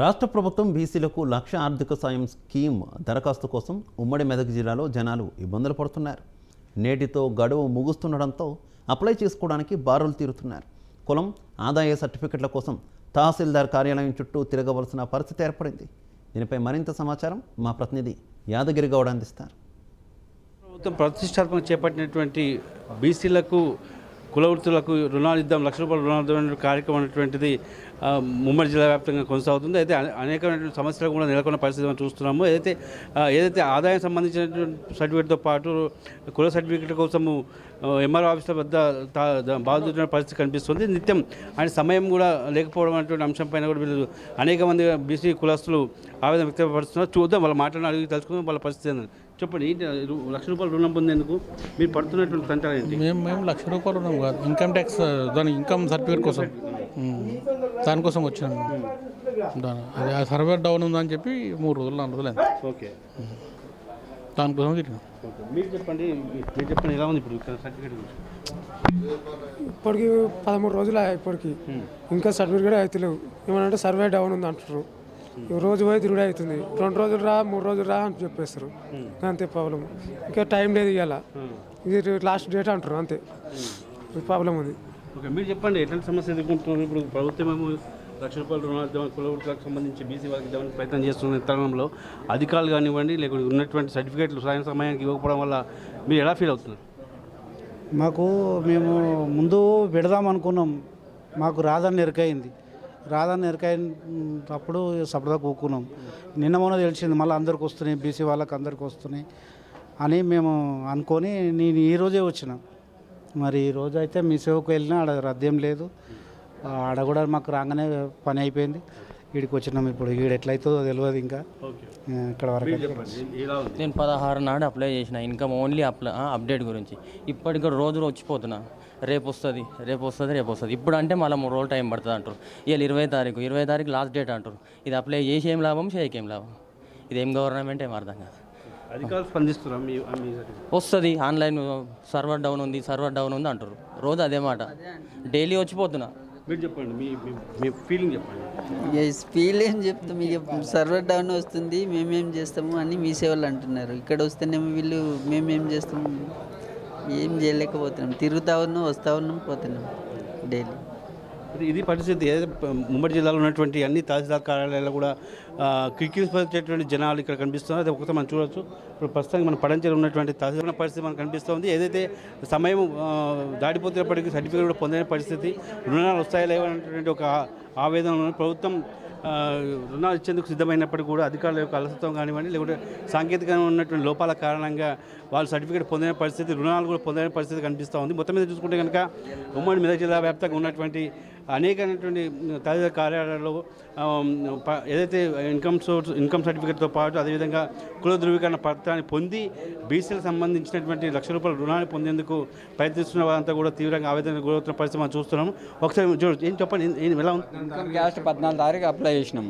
రాష్ట్ర ప్రభుత్వం బీసీలకు లక్ష ఆర్థిక సాయం స్కీమ్ దరఖాస్తు కోసం ఉమ్మడి మెదక్ జిల్లాలో జనాలు ఇబ్బందులు పడుతున్నారు. నేటితో గడువు ముగుస్తుండడంతో అప్లై చేసుకోవడానికి బారులు తీరుతున్నారు. కులం ఆదాయ సర్టిఫికెట్ల కోసం తహసీల్దార్ కార్యాలయం చుట్టూ తిరగవలసిన పరిస్థితి ఏర్పడింది. దీనిపై మరింత సమాచారం మా ప్రతినిధి యాదగిరి గౌడ అందిస్తారు. ప్రభుత్వం ప్రతిష్టాత్మక చేపట్టినటువంటి బీసీలకు కుల వృత్తులకు రుణాలు ఇద్దాం లక్ష రూపాయల రుణాలు కార్యక్రమం అనేటువంటిది ఆ, ముమ్మడి జిల్లా వ్యాప్తంగా కొనసాగుతుంది. అయితే అనేకమైనటువంటి సమస్యలు కూడా నెలకొన్న పరిస్థితి మనం చూస్తున్నాము. ఏదైతే ఏదైతే ఆదాయం సంబంధించినటువంటి సర్టిఫికేట్తో పాటు కుల సర్టిఫికేట్ కోసము ఎంఆర్ ఆఫీసుల వద్ద బాధితున్న పరిస్థితి కనిపిస్తుంది. నిత్యం ఆయన సమయం కూడా లేకపోవడం అనేటువంటి అంశం పైన కూడా వీళ్ళు అనేక మంది బీసీ కులస్తులు ఆవేదన వ్యక్తపరుస్తున్నారు. చూద్దాం వాళ్ళ మాటలను అడిగి తెలుసుకుందాం వాళ్ళ పరిస్థితి ఏందని. చెప్పండి ఏంటి లక్ష రూపాయలు రుణం పొందేందుకు మీరు పడుతున్నటువంటి తంటాలు ఏంటి? మేము మేము లక్ష రూపాయలు రుణం కాదు. ఇన్కమ్ ట్యాక్స్ దాని ఇన్కమ్ సర్టిఫికేట్ కోసం. దానికోసం వచ్చాను. అది ఆ సర్వర్ డౌన్ ఉందని చెప్పి మూడు రోజులు నాలుగు రోజులు అయింది. ఓకే. దానికోసం తిరిగినాం. మీరు చెప్పండి మీరు చెప్పండి ఎలా ఉంది ఇప్పుడు సర్టిఫికేట్ ఇప్పటికి పదమూడు రోజులు ఇప్పటికి. ఇంకా సర్టిఫికేట్ అవుతలేవు ఏమనంటే సర్వే డౌన్ ఉంది అంటారు ఈ రోజు పోయి తిరుగుడు అవుతుంది. రెండు రోజులు రా మూడు రోజులు రా అని చెప్పేస్తారు. అంతే ప్రాబ్లం ఇంకా టైం లేదు ఇవాళ ఇది లాస్ట్ డేట్ అంటారు అంతే. ఈ ప్రాబ్లం ఉంది. ఓకే మీరు చెప్పండి ఎట్లాంటి సమస్య ఎదుర్కొంటున్నారు? ఇప్పుడు ప్రభుత్వం ఏమో లక్ష రూపాయలు రుణాలు కులవృత్తులకు సంబంధించి బీసీ వాళ్ళకి ప్రయత్నం చేస్తున్న తరుణంలో అధికారులు కానివ్వండి లేకుంటే ఉన్నటువంటి సర్టిఫికేట్లు సాయం సమయానికి ఇవ్వకపోవడం వల్ల మీరు ఎలా ఫీల్ అవుతున్నారు? మాకు మేము ముందు పెడదాం అనుకున్నాం. మాకు రాదని ఎరకైంది. రాదని ఎరకైనప్పుడు సపదా కూకున్నాం. నిన్న మొన్న తెలిసింది మళ్ళీ అందరికి వస్తున్నాయి బీసీ వాళ్ళకి అందరికి వస్తున్నాయి అని మేము అనుకొని నేను ఈరోజే వచ్చినాం. మరి ఈ రోజు అయితే మీ సేవకు వెళ్ళినా ఆడ రద్దేం లేదు. ఆడ కూడా మాకు రాగానే పని అయిపోయింది. వీడికి వచ్చినాం ఇప్పుడు. వీడు ఎట్లయితుందో తెలియదు ఇంకా. ఇక్కడ వరకు నేను పదహారు నాడు అప్లై చేసిన ఇన్కమ్ ఓన్లీ అప్లై అప్డేట్ గురించి. ఇప్పటికి రోజు రోజు వచ్చిపోతున్నా. రేపు వస్తుంది రేపు వస్తుంది రేపు వస్తుంది. ఇప్పుడు అంటే మళ్ళీ మూడు రోజులు టైం పడుతుంది అంటారు. ఇవాళ ఇరవై తారీఖు ఇరవై తారీఖు లాస్ట్ డేట్ అంటారు. ఇది అప్లై చేసి ఏం లాభం చేయకేం లాభం? ఇదేం గవర్నమెంట్ ఏం అర్థం కాదు. అధికారులు. వస్తుంది ఆన్లైన్ సర్వర్ డౌన్ ఉంది సర్వర్ డౌన్ ఉంది అంటారు రోజు అదే మాట. డైలీ వచ్చిపోతున్నా మీరు చెప్పండి మీ మీ- మీ ఫీలింగ్ చెప్పండి. చెప్తాం? ఇక సర్వర్ డౌన్ వస్తుంది మేమేం చేస్తాము అని మీ సేవలు అంటున్నారు. ఇక్కడ వస్తేనేమో వీళ్ళు మేమేం చేస్తాము? ఏం చేయలేకపోతున్నాం. తిరుగుతా ఉన్నాం వస్తూ ఉన్నాం పోతున్నాం డైలీ. ఇది- పరిస్థితి. ఉమ్మడి జిల్లాలో ఉన్నటువంటి అన్ని తహసీల్దార్ కార్యాలయాలు కూడా కిక్కిరిసిపోయేటువంటి జనాలు ఇక్కడ కనిపిస్తున్నారు. అది ఒకటి మనం చూడొచ్చు. ఇప్పుడు ప్రస్తుతానికి మన పడంచేలో ఉన్నటువంటి తహసీల్దార్ పరిస్థితి మనకు కనిపిస్తుంది. ఏదైతే సమయం దాటిపోతున్నప్పటికీ దాడిపోతున్నప్పటికీ సర్టిఫికేట్ కూడా పొందలేని పరిస్థితి రుణాలు వస్తాయి లేవనేటువంటి ఒక ఆవేదన ప్రభుత్వం రుణాలు ఇచ్చేందుకు సిద్ధమైనప్పటికీ కూడా అధికారుల యొక్క అలసత్వం కానివ్వండి లేకుంటే సాంకేతికంగా ఉన్నటువంటి లోపాల కారణంగా వాళ్ళు సర్టిఫికేట్ పొందిన పరిస్థితి రుణాలు కూడా పొందిన పరిస్థితి కనిపిస్తూ ఉంది. మొత్తం మీద చూసుకుంటే కనుక ఉమ్మడి మెదక్ జిల్లా వ్యాప్తంగా ఉన్నటువంటి అనేకమైనటువంటి తదితర కార్యాలయాల్లో ఏదైతే ఇన్కమ్ సోర్స్ ఇన్కమ్ సర్టిఫికేట్తో పాటు అదేవిధంగా కుల ధృవీకరణ పత్రాన్ని పొంది బీసీలకు సంబంధించినటువంటి లక్ష రూపాయల రుణాన్ని పొందేందుకు ప్రయత్నిస్తున్న వారంతా కూడా తీవ్రంగా ఆవేదన గురవుతున్న పరిస్థితి మనం చూస్తున్నాము. ఒకసారి చూడు ఏం చెప్పండి ఎలా ఉంది? ఇన్కమ్ క్యాస్ట్ పద్నాలుగు తారీఖు అప్లై చేసినాం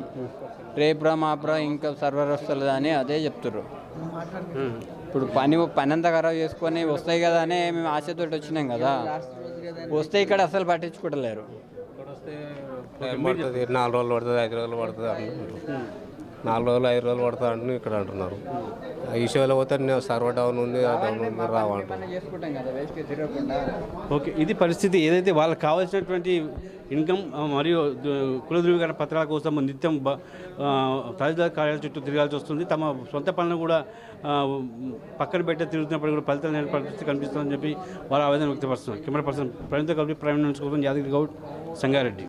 రేపురా మాపురా ఇంకా సర్వర్ వస్తుంది అని అదే చెప్తుర్రు. ఇప్పుడు పని పని అంతా ఖరాబ్ చేసుకొని వస్తాయి కదా అని మేము ఆశతోటి వచ్చినాం కదా. వస్తే ఇక్కడ అసలు పట్టించుకోవట్లేరు. నాలుగు రోజులు పడుతుంది ఐదు రోజులు పడుతుంది నాలుగు రోజులు ఐదు రోజులు పడుతుంది అంటున్నారు ఇక్కడ అంటున్నారు. ఈ షోలో పోతే నేను సర్వర్ డౌన్ ఉంది ఆ డౌన్ ఉంది రావంటున్నారు ఓకే ఇది పరిస్థితి ఏదైతే వాళ్ళకి కావాల్సినటువంటి ఇన్కమ్ మరియు కుల ధృవీకరణ పత్రాల కోసం నిత్యం తహసీల్దార్ కార్యాలయం చుట్టూ తిరగాల్సి వస్తుంది. తమ సొంత పనులను కూడా పక్కన పెట్టే తిరుగుతున్నప్పుడు కూడా ఫలితాలు లేని పరిస్థితి కనిపిస్తుందని చెప్పి వారు ఆవేదన వ్యక్తపరుస్తున్నారు. కెమెరా పర్సన్ ప్రవీణ్తో కలిపి ప్రైమ్ మినిస్టర్ కోసం యాదగిరి గౌడ్ సంగారెడ్డి.